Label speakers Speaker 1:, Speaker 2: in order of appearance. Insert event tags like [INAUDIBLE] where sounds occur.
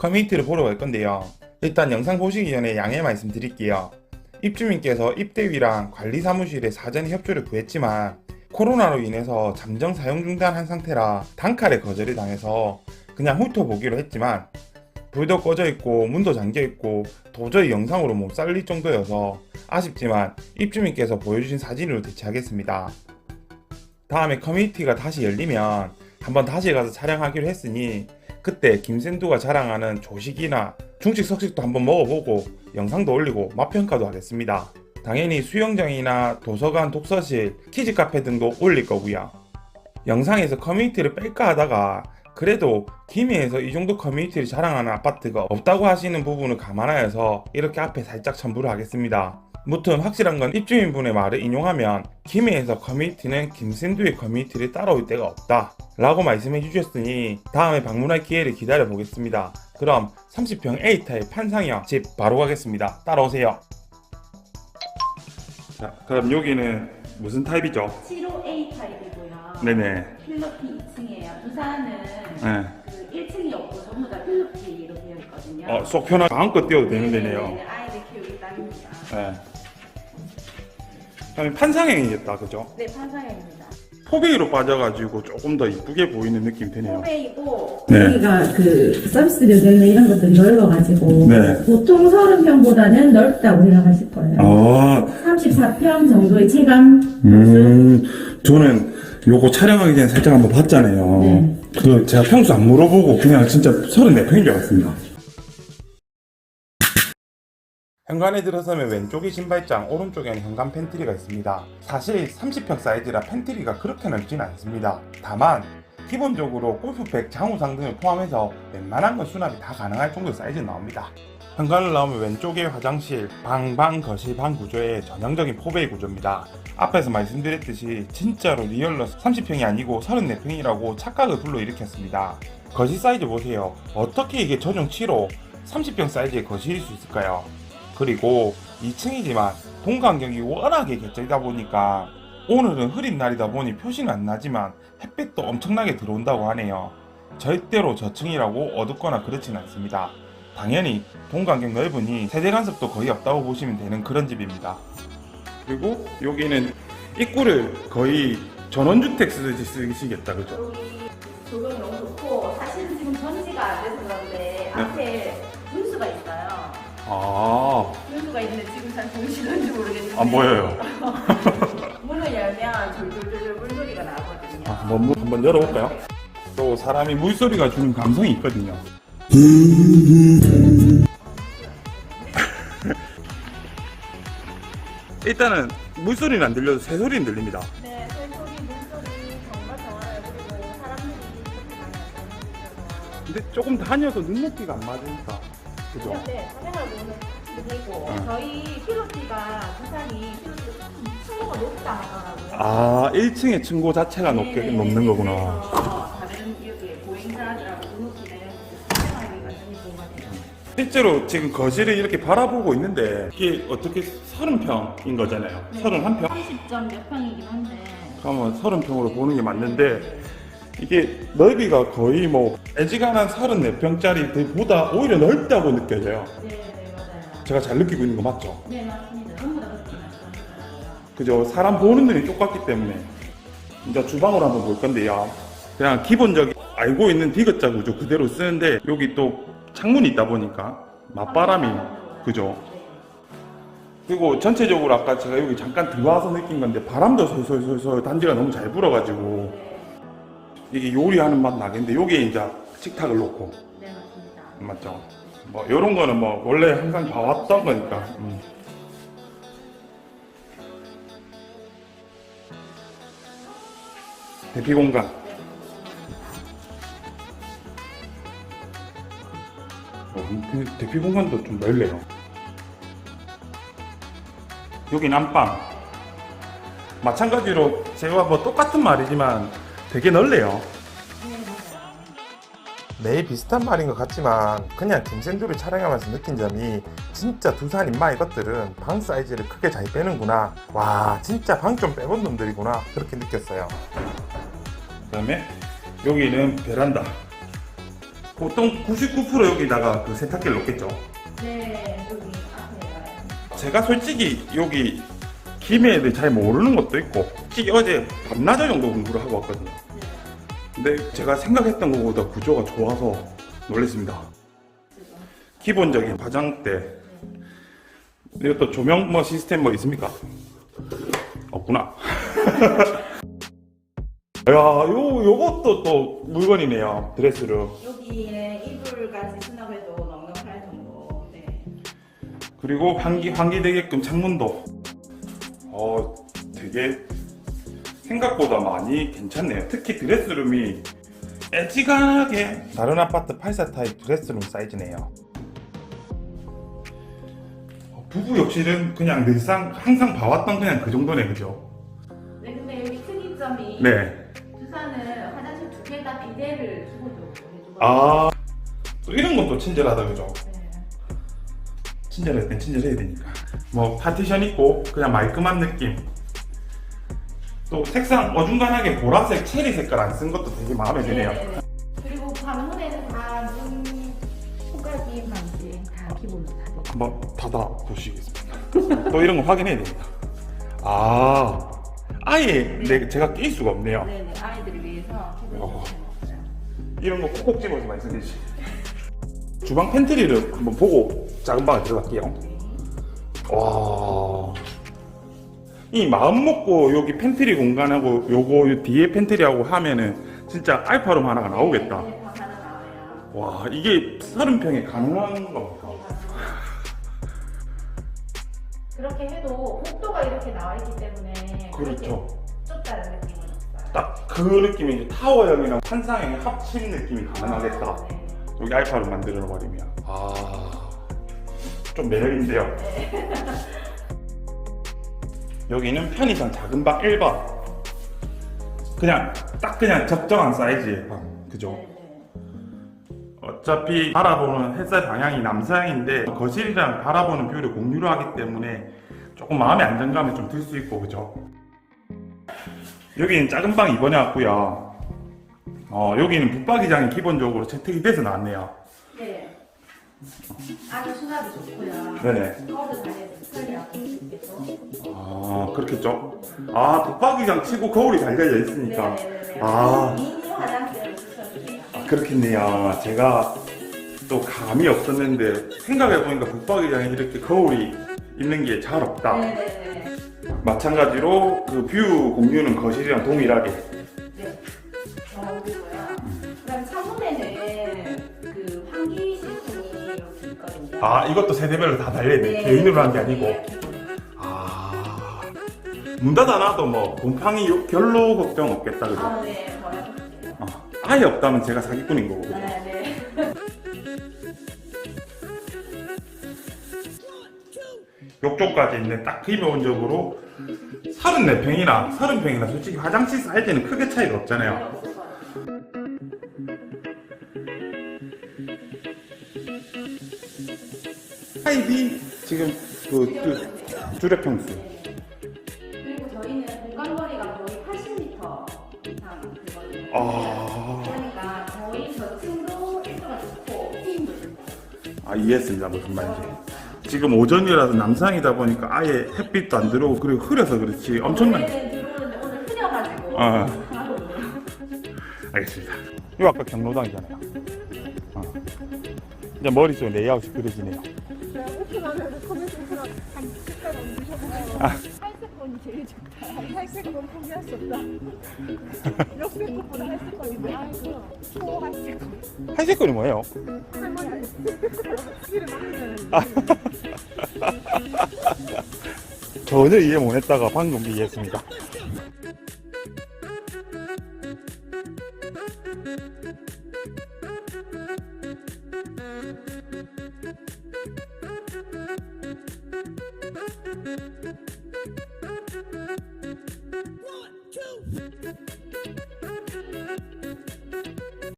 Speaker 1: 커뮤니티를 보러 갈 건데요. 일단 영상 보시기 전에 양해 말씀드릴게요. 입주민께서 입대위랑 관리사무실에 사전 협조를 구했지만 코로나로 인해서 잠정 사용 중단한 상태라 단칼에 거절을 당해서 그냥 훑어보기로 했지만 불도 꺼져 있고 문도 잠겨 있고 도저히 영상으로 못 살릴 정도여서 아쉽지만 입주민께서 보여주신 사진으로 대체하겠습니다. 다음에 커뮤니티가 다시 열리면 한번 다시 가서 촬영하기로 했으니 그때 김센두가 자랑하는 조식이나 중식 석식도 한번 먹어보고 영상도 올리고 맛평가도 하겠습니다. 당연히 수영장이나 도서관, 독서실, 키즈 카페 등도 올릴 거고요. 영상에서 커뮤니티를 뺄까 하다가 그래도 김해에서 이 정도 커뮤니티를 자랑하는 아파트가 없다고 하시는 부분을 감안하여서 이렇게 앞에 살짝 첨부를 하겠습니다. 무튼 확실한 건 입주민분의 말을 인용하면 김해에서 커뮤니티는 김센두의 커뮤니티를 따라올 데가 없다 라고 말씀해 주셨으니 다음에 방문할 기회를 기다려 보겠습니다. 그럼 30평 A타입 판상형 집 바로 가겠습니다. 따라오세요. 자, 그럼 여기는 무슨 타입이죠?
Speaker 2: 75A 타입이고요.
Speaker 1: 네네.
Speaker 2: 필로티 2층이에요. 부산은
Speaker 1: 네.
Speaker 2: 그 1층이 없고 전부 다 필로티로 되어 있거든요.
Speaker 1: 어, 속 편하게 마음껏 뛰어도 되는 데네요.
Speaker 2: 네네네, 아이들 키우기 딱입니다.
Speaker 1: 네. 그다음에 판상형이겠다, 그죠?
Speaker 2: 네, 판사형입니다.
Speaker 1: 포베이로 빠져가지고 조금 더 이쁘게 보이는 느낌 드네요.
Speaker 2: 포베이고
Speaker 1: 네.
Speaker 3: 여기가 그 서비스료 등 이런 것들이 넓어가지고
Speaker 1: 네.
Speaker 3: 보통 30평보다는 넓다고 생각하실 거예요.
Speaker 1: 아,
Speaker 3: 34평 정도의 체감
Speaker 1: 음, 저는 요거 촬영하기 전에 살짝 한번 봤잖아요.
Speaker 3: 네.
Speaker 1: 그 제가 평소 안 물어보고 그냥 진짜 34평인 줄 알았습니다. 현관에 들어서면 왼쪽이 신발장, 오른쪽에는 현관 팬트리가 있습니다. 사실 30평 사이즈라 팬트리가 그렇게 넓진 않습니다. 다만 기본적으로 골프백, 장우상 등을 포함해서 웬만한 건 수납이 다 가능할 정도 사이즈 나옵니다. 현관을 나오면 왼쪽에 화장실, 방, 방, 거실, 방 구조의 전형적인 포베이 구조입니다. 앞에서 말씀드렸듯이 진짜로 리얼로 30평이 아니고 34평이라고 착각을 불러일으켰습니다. 거실 사이즈 보세요. 어떻게 이게 전용 7호 30평 사이즈의 거실일 수 있을까요? 그리고 2층이지만 동간격이 워낙에 개쩔다 보니까 오늘은 흐린 날이다 보니 표시는 안 나지만 햇빛도 엄청나게 들어온다고 하네요. 절대로 저층이라고 어둡거나 그렇진 않습니다. 당연히 동간격 넓으니 세대 간섭도 거의 없다고 보시면 되는 그런 집입니다. 그리고 여기는 입구를 거의 전원주택 쓰듯이 쓰시겠다 그죠?
Speaker 2: 여기 조경이 너무 좋고 사실은 지금 전지가 안 돼서 그런데
Speaker 1: 네.
Speaker 2: 앞에 분수가 있어요.
Speaker 1: 아,
Speaker 2: 분수가 있는데 지금 잘 보이시는지 모르겠는데
Speaker 1: 안 보여요. [LAUGHS]
Speaker 2: 문을 열면 졸졸졸 물소리가 나거든요.
Speaker 1: 아, 한번, 문- 한번 열어볼까요? 또 사람이 물소리가 주는 감성이 있거든요. [LAUGHS] 일단은 물소리는 안 들려도 새소리는 들립니다.
Speaker 2: 네, 새소리, 물소리 정말 좋아요. 그리고 사람들이 이렇게 많이 앉아있어서
Speaker 1: 근데 조금 다녀도 눈높이가 안 맞으니까. 그죠?
Speaker 2: 네, 사생활 보는
Speaker 1: 응.
Speaker 2: 저희 피로티가 부산이 피로티가 층고가 높지 않더라고요.
Speaker 1: 아, 1층의 층고 자체가 높게
Speaker 2: 네네네.
Speaker 1: 높는 거구나.
Speaker 2: 그래서 다른 여기 보행자들하고 눈높이는 완전히.
Speaker 1: 실제로 지금 거실을 이렇게 바라보고 있는데 이게 어떻게 30평인 거잖아요. 31평?
Speaker 2: 30점 몇 평이긴 한데
Speaker 1: 그러면 30평으로 보는 게 맞는데 이게 넓이가 거의 뭐 애지간한 34평짜리보다 오히려 넓다고 느껴져요.
Speaker 2: 맞아요.
Speaker 1: 제가 잘 느끼고 있는 거 맞죠?
Speaker 2: 네 맞습니다. 전부 다 그렇게 말씀하셨어요.
Speaker 1: 그죠? 사람 보는 눈이 똑같기 때문에 이제 주방으로 한번 볼 건데요. 그냥 기본적인 알고 있는 디귿자 구조 그대로 쓰는데 여기 또 창문이 있다 보니까 맞바람이 그죠? 그리고 전체적으로 아까 제가 여기 잠깐 들어와서 느낀 건데 바람도 솔솔솔솔 단지가 너무 잘 불어가지고 이게 요리하는 맛 나겠는데 여기에 이제 식탁을 놓고
Speaker 2: 네 맞습니다.
Speaker 1: 맞죠? 뭐 이런 거는 뭐 원래 항상 봐왔던 거니까. 음. 대피 공간. 어, 그 대피 공간도 좀 넓네요. 여긴 안방. 마찬가지로 제가 뭐 똑같은 말이지만 되게 넓네요. 매일 비슷한 말인 것 같지만 그냥 김센두를 촬영하면서 느낀 점이 진짜 두산 인마 이것들은 방 사이즈를 크게 잘 빼는구나. 와 진짜 방 좀 빼본 놈들이구나. 그렇게 느꼈어요. 그 다음에 여기는 베란다. 보통 99% 여기다가 그 세탁기를 놓겠죠.
Speaker 2: 네, 여기 앞에.
Speaker 1: 제가 솔직히 여기 김에 대해 잘 모르는 것도 있고 솔직히 어제 밤낮을 정도 공부를 하고 왔거든요. 근데 제가 생각했던 것보다 구조가 좋아서 놀랐습니다. 기본적인 화장대 또 조명 뭐 시스템 뭐 있습니까? 없구나. [LAUGHS] 야, 요 요것도 또 물건이네요. 드레스룸.
Speaker 2: 여기에 이불까지 수납해도 넉넉할 정도. 네.
Speaker 1: 그리고 환기 환기 되게끔 창문도 어 되게 생각보다 많이 괜찮네요. 특히 드레스룸이 애지간하게 다른 아파트 84 타입 드레스룸 사이즈네요. 어, 부부 욕실은 그냥 늘상 항상 봐왔던 그냥 그 정도네 그죠?
Speaker 2: 네, 근데 여기 특이점이
Speaker 1: 네.
Speaker 2: 주사는 화장실 두 개 다 비데를 기본적으로 해주거든요.
Speaker 1: 아또 이런 것도 친절하다 그죠?
Speaker 2: 네.
Speaker 1: 친절할 땐 친절해야 되니까. 뭐 파티션 있고 그냥 말끔한 느낌. 또 색상 어중간하게 보라색 체리 색깔 안 쓴 것도 되게 마음에 드네요.
Speaker 2: 네, 네. 그리고 방문에는 다 눈 손가락이 만지 다 기본으로 다 돼.
Speaker 1: 한번 닫아 보시겠습니다. 또 이런 거 확인해야 됩니다. 아, 아예 내, 제가 낄 수가 없네요.
Speaker 2: 네네 아이들을 위해서
Speaker 1: 어. 이런 거 콕콕 집어서 말씀해 주시죠. 주방 팬트리를 한번 보고 작은 방에 들어갈게요. 와. 이 마음 먹고 여기 팬트리 공간하고 요거 요 뒤에 팬트리하고 하면은 진짜 알파룸 하나가 나오겠다.
Speaker 2: 네. 와,
Speaker 1: 이게 30평에 가능한 겁니까?
Speaker 2: 그렇게 해도 복도가 이렇게 나와 있기 때문에
Speaker 1: 그렇죠.
Speaker 2: 좁다는 느낌은 없어요.
Speaker 1: 딱 그 느낌이 이제 타워형이랑 환상형의 합친 느낌이 가능하겠다.
Speaker 2: 네.
Speaker 1: 여기 알파룸 만들어 버리면. 아. 좀 매력인데요. [LAUGHS] 여기는 편의상 작은 방 1번. 그냥 딱 그냥 적정한 사이즈의 방. 그죠?
Speaker 2: 네, 네.
Speaker 1: 어차피 바라보는 햇살 방향이 남서향인데 거실이랑 바라보는 뷰를 공유로 하기 때문에 조금 마음의 안정감이 좀 들 수 있고 그죠? 여기는 작은 방 이번에 왔고요. 어, 여기는 붙박이장이 기본적으로 채택이 돼서 나왔네요.
Speaker 2: 네. 아주 수납이 좋고요.
Speaker 1: 네네.
Speaker 2: 거울 달려있는 편리하고 있겠죠.
Speaker 1: 아 그렇겠죠? 아 붙박이장 치고 거울이 달려져 있으니까
Speaker 2: 네네네.
Speaker 1: 아.
Speaker 2: 미니 화장대를 추천드립니다.
Speaker 1: 아, 그렇겠네요. 제가 또 감이 없었는데 생각해보니까 붙박이장에 이렇게 거울이 있는 게 잘 없다.
Speaker 2: 네네네.
Speaker 1: 마찬가지로 그 뷰 공유는 거실이랑 동일하게.
Speaker 2: 네. 어, 그리고요. 그다음 창문에는 그 환기 시스템이 이렇게 있거든요.
Speaker 1: 아 이것도 세대별로 다 달려야 돼.
Speaker 2: 네.
Speaker 1: 개인으로 한 게 아니고. 문 닫아놔도 뭐 곰팡이 요- 별로 걱정 없겠다 그죠?
Speaker 2: 아, 네. 뭐라고 할게요.
Speaker 1: 어, 아예 없다면 제가 사기꾼인 거고 그죠?
Speaker 2: 네, 네. [LAUGHS]
Speaker 1: 욕조까지 있는 딱 기본적으로 34평이나 30평이나 솔직히 화장실 사이즈는 크게 차이가 없잖아요. 타입이 지금 그 주- 주력 평수. 아,
Speaker 2: 그러니까 저희 저층도 일도가 좋고 팀도 좋고.
Speaker 1: 아 이해했습니다 무슨 말인지. 지금 오전이라서 남상이다 보니까 아예 햇빛도 안 들어오고 그리고 흐려서 그렇지 엄청난.
Speaker 2: 원래는 들어오는데 오늘 흐려가지고
Speaker 1: 아. 알겠습니다. 이거 아까 경로당이잖아요. 어. 이제 머릿속에 레이아웃이 그려지네요.
Speaker 4: 오픈하면 커뮤니티랑 한 색깔 얹으셔보세요.
Speaker 1: 아.
Speaker 4: 할색권이 제일 좋다. 할색권 포기할 수 없다. 역색권보다 할색권인데. 아이고, 초할색권.
Speaker 1: 할색깔이 뭐예요?
Speaker 4: 할머니, 이를 막으면
Speaker 1: 전혀 이해 못했다가 방금 이해했습니다.